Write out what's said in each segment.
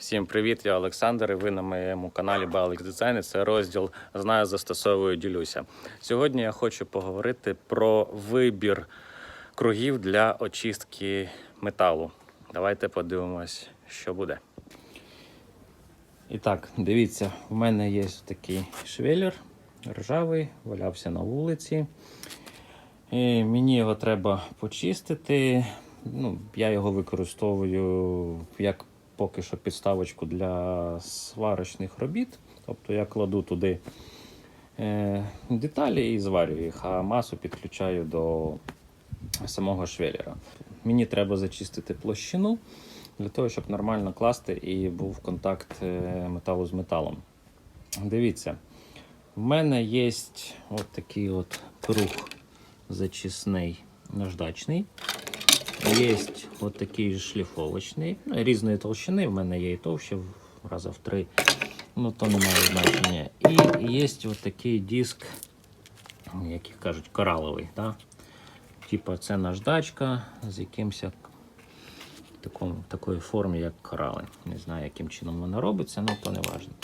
Всім привіт, я Олександр. І ви на моєму каналі Балик Дизайн. Це розділ Знаю, застосовую, ділюся. Сьогодні я хочу поговорити про вибір кругів для очистки металу. Давайте подивимось, що буде. І так, дивіться, в мене є такий швеллер ржавий, валявся на вулиці. І мені його треба почистити. Ну, я його використовую як поки що підставочку для сварочних робіт. Тобто я кладу туди е, деталі і зварюю їх, а масу підключаю до самого швеллера. Мені треба зачистити площину для того, щоб нормально класти і був контакт е, металу з металом. Дивіться, в мене є от такий от круг зачисний наждачний. Є от такий шліфовочний, ну, різної толщини. В мене є і товще, раза в три. Ну, то не має значення. І є от такий диск, як кажуть, кораловий. Да? Типа це наждачка з якимось такої формі, як корали. Не знаю, яким чином вона робиться, але то не важливо.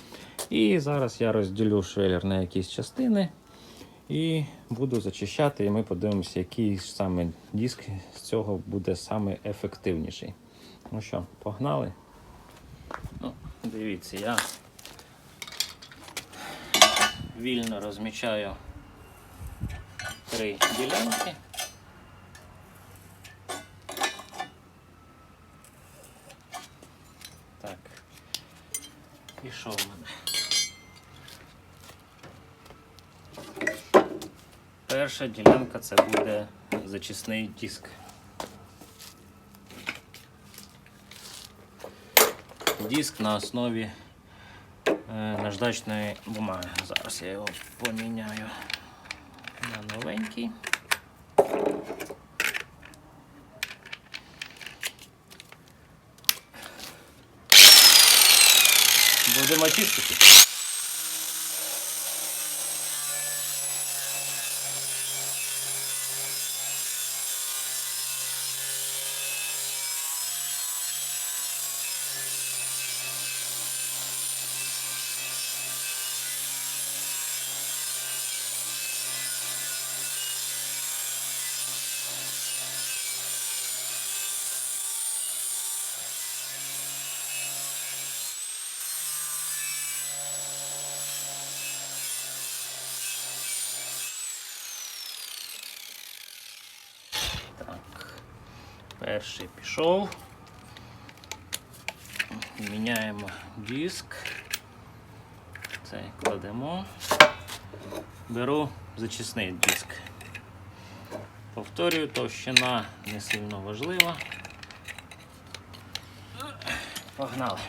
І зараз я розділю швеллер на якісь частини. І буду зачищати, і ми подивимося, який саме диск з цього буде саме ефективніший. Ну що, погнали? Ну, Дивіться, я вільно розмічаю три ділянки. Так. І що в мене? Перша ділянка це буде зачисний диск. Диск на основі е, наждачної бумаги. Зараз я його поміняю на новенький. Будемо чистити. Так, перший пішов. Міняємо диск. Цей кладемо. Беру зачисний диск. Повторюю, товщина не сильно важлива. Погнали.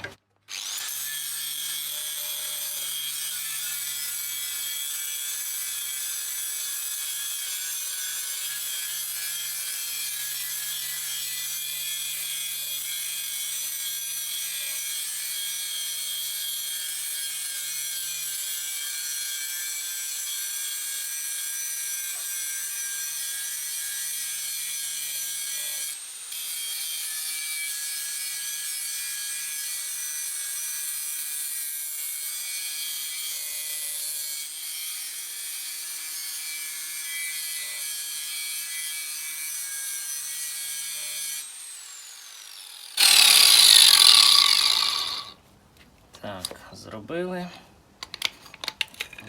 Так, зробили.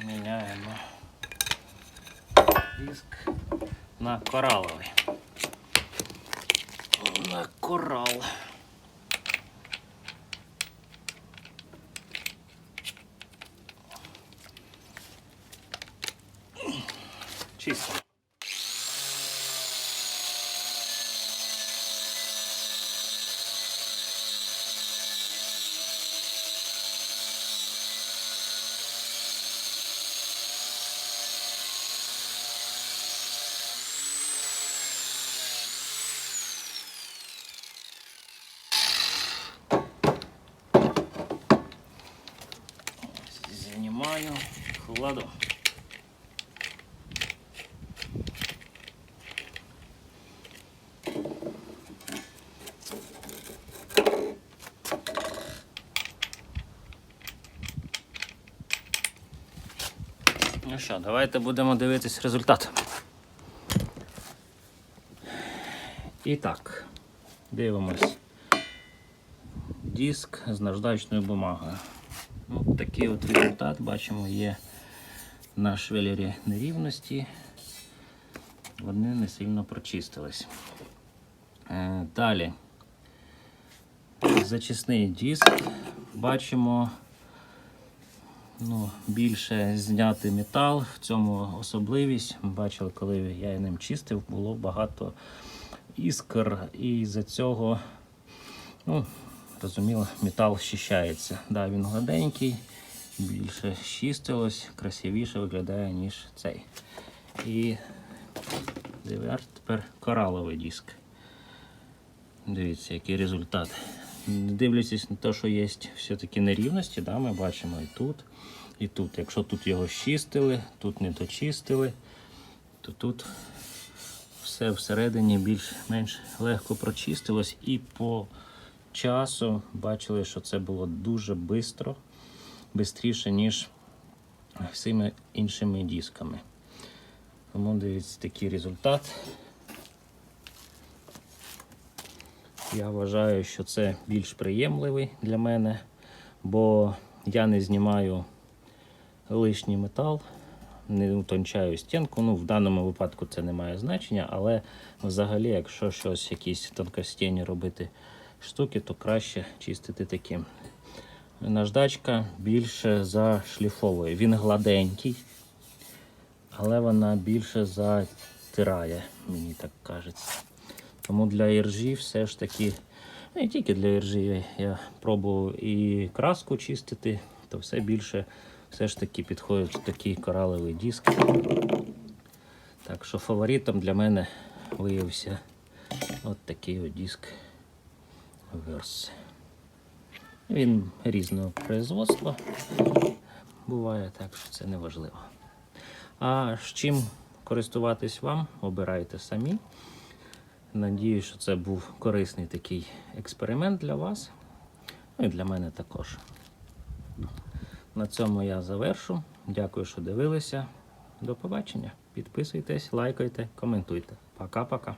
Міняємо диск на кораловий. На корал. Чисто. Знімаю, кладу. Ну що, давайте будемо дивитись результат. І так, дивимось. Диск з наждачною бумагою. Такий от результат бачимо є на швелері нерівності. Вони не сильно прочистились. Е, Далі. Зачисний диск. Бачимо ну, більше знятий метал. В цьому особливість. Бачили, коли я ним чистив, було багато іскр, і за цього, ну, розуміло, метал щищається. Да, він гладенький, більше чистилось, красивіше виглядає, ніж цей. І DVR тепер кораловий диск. Дивіться, який результат. Дивлячись на те, що є все-таки нерівності, да, ми бачимо і тут, і тут. Якщо тут його щистили, тут не дочистили, то тут все всередині більш-менш легко прочистилось. І по часу бачили, що це було дуже швидко, швидше, ніж всіми іншими дисками. Тому дивіться такий результат. Я вважаю, що це більш приємливий для мене, бо я не знімаю лишній метал, не утончаю стінку. Ну, в даному випадку це не має значення, але взагалі, якщо щось, якісь тонкостінні робити штуки, то краще чистити таким. Наждачка більше зашліфовує. Він гладенький, але вона більше затирає, мені так кажеться. Тому для іржі все ж таки, не тільки для іржі, я пробував і краску чистити, то все більше все ж таки підходить такий кораловий диск. Так що фаворитом для мене виявився от такий от диск Verse. Він різного производства буває, так що це не важливо. А з чим користуватись вам, обирайте самі. Надію, що це був корисний такий експеримент для вас. Ну і для мене також. На цьому я завершу. Дякую, що дивилися. До побачення. Підписуйтесь, лайкайте, коментуйте. Пока-пока.